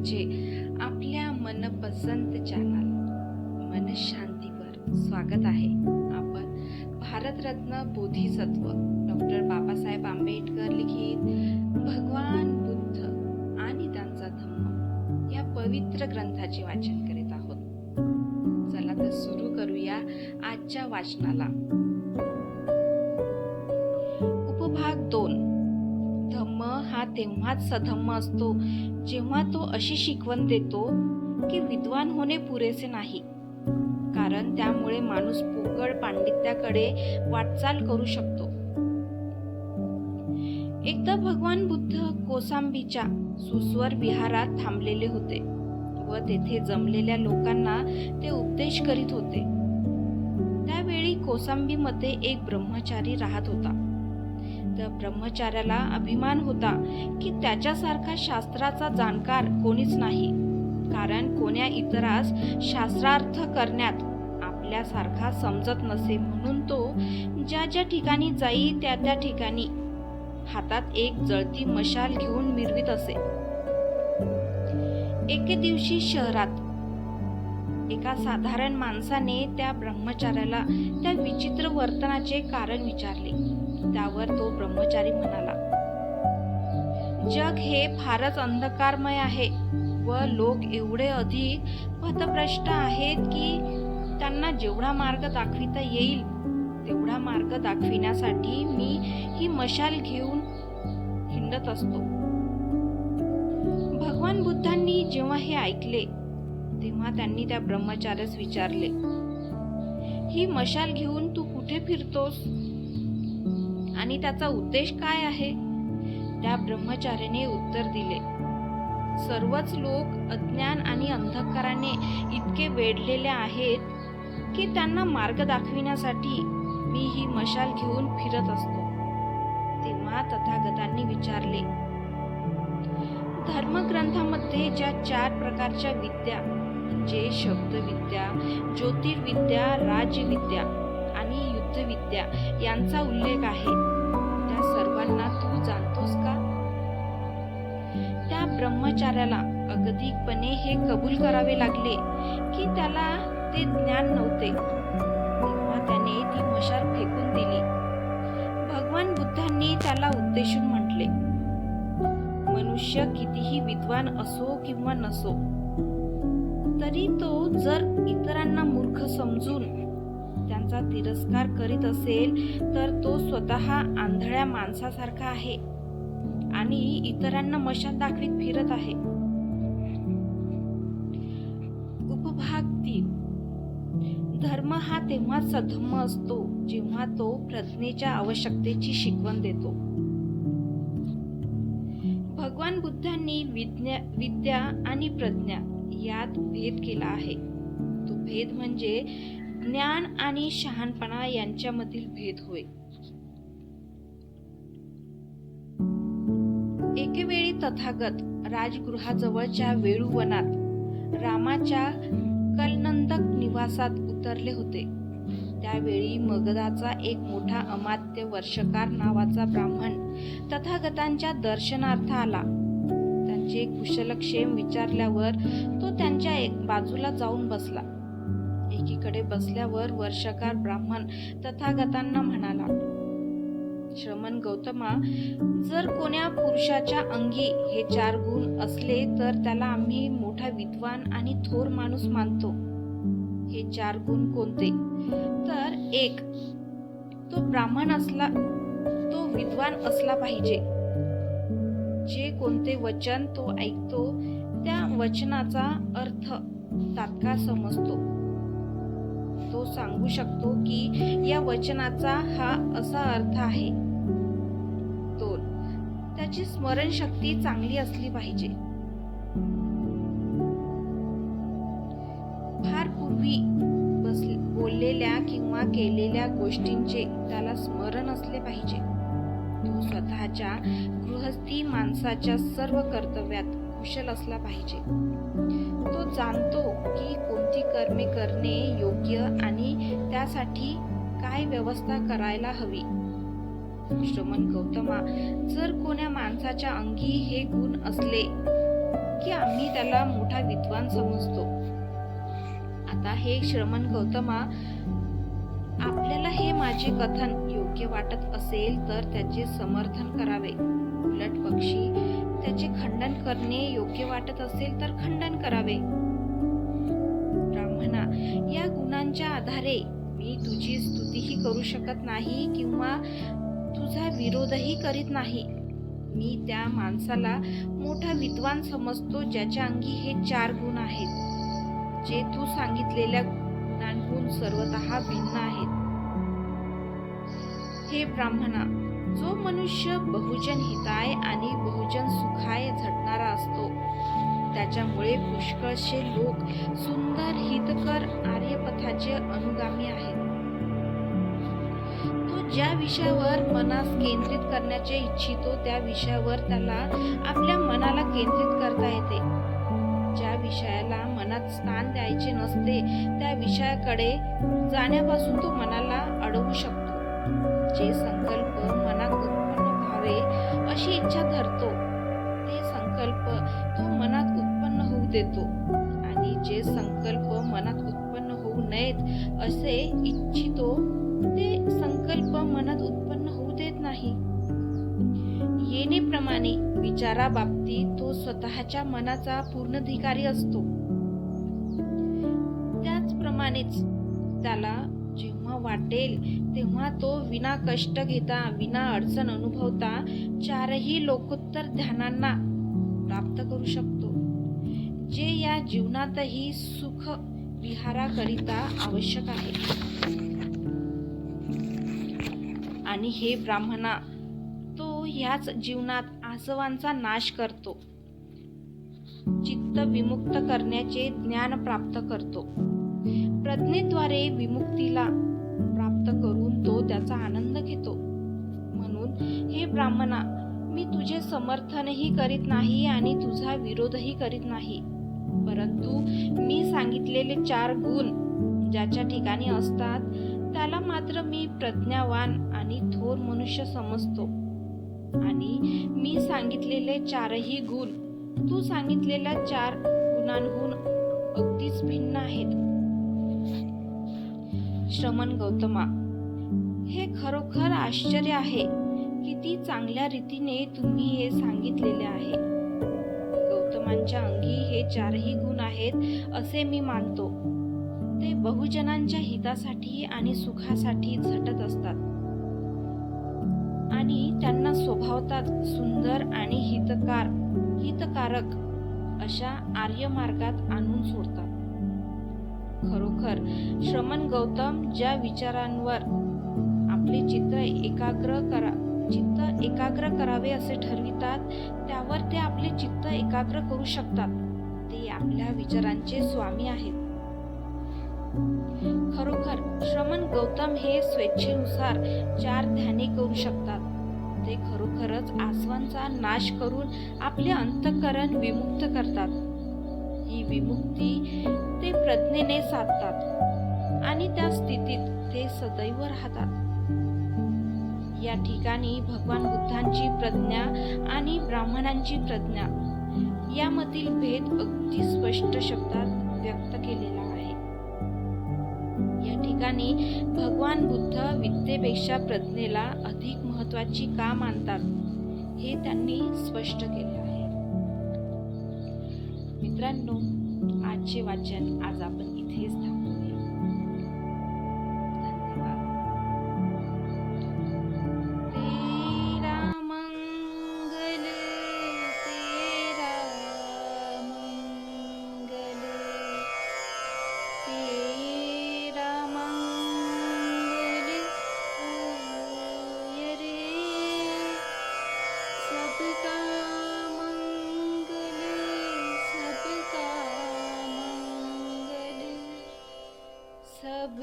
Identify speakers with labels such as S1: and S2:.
S1: म्हणजे आपल्या मनपसंत चॅनल मनशांतीवर स्वागत आहे. आपण भारतरत्न बोधिसत्व डॉक्टर बाबासाहेब आंबेडकर लिखित भगवान बुद्ध आणि त्यांचा धम्म या पवित्र ग्रंथाचे वाचन करीत आहोत. चला तर सुरू करूया आजच्या वाचनाला. तेव्हाच सधम्म असतो. जेव्हा तो अशी शिकवण देतो की विद्वान होणे पुरेसे नाही. कारण त्यामुळे माणूस पोकळ पांडित्याकडे वाटचाल करू शकतो. एकदा भगवान बुद्ध कोसांबीच्या सुस्वर विहारात थांबलेले होते व तेथे जमलेल्या लोकांना ते उपदेश करीत होते. त्यावेळी कोसांबीमध्ये एक ब्रह्मचारी राहत होता. त्या ब्रह्मचार्याला अभिमान होता की त्याच्यासारखा शास्त्राचा जाणकार कोणीच नाही. कारण कोण्या इतरास शास्त्रार्थ करण्यात आपल्यासारखा समजत नसे म्हणून तो ज्या ज्या ठिकाणी जाई त्या त्या ठिकाणी हातात एक जळती मशाल घेऊन मिरवित असे. एके दिवशी शहरात एका साधारण माणसाने त्या ब्रह्मचार्याला त्या विचित्र वर्तनाचे कारण विचारले. त्यावर तो ब्रह्मचारी म्हणाला जग हे फारच अंधकारमय आहे व लोक एवढे अधिक पथभ्रष्ट आहेत की त्यांना जेवढा मार्ग दाखविता येईल तेवढा मार्ग दाखविण्यासाठी मी ही मशाल घेऊन हिंडत असतो. भगवान बुद्धांनी जेव्हा हे ऐकले तेव्हा त्यांनी त्या ब्रह्मचार्यास विचारले ही मशाल घेऊन तू कुठे फिरतोस? आणि त्याचा उद्देश काय आहे? त्या ब्रह्मचार्याने उत्तर दिले. सर्वच लोक अज्ञान आणि अंधकाराने इतके वेढलेले आहेत की त्यांना मार्ग दाखविण्यासाठी मी ही मशाल घेऊन फिरत असतो. तेव्हा तथागतांनी विचारले धर्मग्रंथामध्ये ज्या चार प्रकारच्या विद्या म्हणजे शब्दविद्या ज्योतिर्विद्या राजविद्या आणि युद्धविद्या यांचा उल्लेख आहे सर्वांना तू जाणतोस का? त्या ब्रह्मचार्याला अगदीपणे हे कबूल करावे लागले की त्याला ते ज्ञान नव्हते. तेव्हा त्याने ती मशाल फेकून दिली. भगवान बुद्धांनी त्याला उद्देशून म्हटले मनुष्य कितीही विद्वान असो किंवा नसो तरी तो जर इतरांना मूर्ख समजून त्यांचा तिरस्कार करीत असेल तर तो स्वतः आंधळ्या माणसासारखा आहे आणि इतरांना मशाल दाखवीत फिरत आहे. उपभाग तीन. धर्म हा तेव्हा सधम्म असतो जेव्हा तो प्रज्ञेच्या आवश्यकतेची शिकवण देतो. भगवान बुद्धांनी विद्या विद्या आणि प्रज्ञा यात भेद केला आहे. तो भेद म्हणजे ज्ञान आणि शहाणपणा यांच्यामधील भेद होय. एकेवेळी तथागत राजगृहाजवळच्या वेळुवनात रामाच्या कलनंदक निवासात उतरले होते. त्यावेळी मगधाचा एक मोठा अमात्य वर्षकार नावाचा ब्राह्मण तथागतांच्या दर्शनार्थ आला. त्यांचे कुशलक्षेम विचारल्यावर तो त्यांच्या एक बाजूला जाऊन बसला. एकीकडे बसल्यावर वर्षकार ब्राह्मण तथागतांना म्हणाला श्रमण गौतमा जर कोण्या पुरुषाच्या अंगी हे चार गुण असले तर त्याला आम्ही मोठा विद्वान आणि थोर माणूस मानतो. हे चार गुण कोणते? तर एक तो ब्राह्मण असला तो विद्वान असला पाहिजे. जे कोणते वचन तो ऐकतो त्या वचनाचा अर्थ तात्काळ समजतो. तो सांगू शकतो की या वचनाचा हा असा अर्थ आहे. दोन. त्याची स्मरणशक्ती चांगली असली पाहिजे. फार पूर्वी बसले बोललेल्या किंवा केलेल्या गोष्टींचे त्याला स्मरण असले पाहिजे. तो स्वतःच्या गृहस्थी माणसाच्या सर्व कर्तव्यात कुशल असला पाहिजे. तो जाणतो की कोणती कर्मे करणे योग्य आणि त्यासाठी काय व्यवस्था करायला हवी. श्रमण गौतमा जर कोण्या माणसाच्या अंगी हे गुण असले की आम्ही त्याला मोठा विद्वान समजतो. आता हे श्रमण गौतमा आपल्याला हे माझे कथन योग्य वाटत असेल तर त्याचे समर्थन करावे. उलट पक्षी त्याचे खंडन करणे योग्य वाटत असेल तर खंडन करावे. ब्राह्मणा या गुणांच्या आधारे मी तुझी स्तुतीही करू शकत नाही किंवा तुझा विरोधही करीत नाही. मी त्या माणसाला मोठा विद्वान समजतो ज्याच्या अंगी हे चार गुण आहेत जे तू सांगितलेल्या गुणांहून सर्वतः भिन्न आहेत. हे ब्राह्मणा जो मनुष्य बहुजन हिताय आणि बहुजन सुखाय झटणारा असतो. त्याच्यामुळे पुष्कळशे लोक सुंदर हितकर आर्यपथाचे अनुगामी आहेत. तो ज्या विषयावर मनास केंद्रित करण्याचे इच्छितो त्या विषयावर त्याला आपल्या मनाला केंद्रित करता येते. ज्या विषयाला मनात स्थान द्यायचे नसते त्या विषयाकडे जाण्यापासून तो मनाला अडवू शकतो. जे संकल्प करावे उत्पन्न अशी इच्छा धरतो. ते संकल्प तो मनात उत्पन्न होऊ देतो. आणि जे संकल्प मनात उत्पन्न होऊ नयेत असे इच्छितो ते संकल्प मनात उत्पन्न होऊ देत नाही. येणेप्रमाणे विचाराबाबतीत तो स्वतःच्या मनाचा पूर्णधिकारी असतो. त्याचप्रमाणेच त्याला जेव्हा वाटेल तेव्हा तो विना कष्ट घेता विना अडचण अनुभवता चारही लोकोत्तर ध्यानांना प्राप्त करू शकतो. जे या जीवनातही सुख विहाराकरिता आवश्यक आहे. आणि हे ब्राह्मणा तो ह्याच जीवनात आसवांचा नाश करतो. चित्त विमुक्त करण्याचे ज्ञान प्राप्त करतो. प्रज्ञेद्वारे विमुक्तीला प्राप्त करून तो त्याचा आनंद घेतो. म्हणून हे ब्राह्मणा मी तुझे समर्थनही करीत नाही आणि तुझा विरोधही करीत नाही. परंतु मी सांगितलेले चार गुण ज्याच्या ठिकाणी असतात त्याला मात्र मी प्रज्ञावान आणि थोर मनुष्य समजतो. आणि मी सांगितलेले चारही गुण तू सांगितलेल्या चार गुणांहून अगदीच भिन्न आहेत. श्रमण गौतमा. हे खरोखर आश्चर्य आहे किती चांगल्या रीतीने तुम्ही हे सांगितलेले आहे. गौतमांच्या अंगी हे चारही गुण आहेत असे मी मानतो. ते बहुजनांच्या हितासाठी आणि सुखासाठी झटत असतात. आणि त्यांना स्वभावतात सुंदर आणि हितकार हितकारक अशा आर्य मार्गात आणून सोडतात. खरोखर श्रमण गौतम ज्या विचारांवर आपले चित्र एकाग्र करा चित्त एकाग्र करावे असे ठरवितात त्यावर ते आपले चित्त एकाग्र करू शकतात. ते आपल्या विचारांचे स्वामी आहेत. खरोखर श्रमण गौतम हे स्वेच्छेनुसार चार ध्याने करू शकतात. ते खरोखरच आसवांचा नाश करून आपले अंतकरण विमुक्त करतात. ही विमुक्ती ते प्रज्ञेने साधतात आणि त्या स्थितीत ते सदैव राहतात. या ठिकाणी भगवान बुद्धांची प्रज्ञा आणि ब्राह्मणांची प्रज्ञा यामधील भेद अगदी स्पष्ट शब्दात व्यक्त केलेला आहे. या ठिकाणी भगवान बुद्ध विद्येपेक्षा प्रज्ञेला अधिक महत्वाची का मानतात हे त्यांनी स्पष्ट केले मित्रांनो आजचे वाचन आज आपण इथेच थांबू सब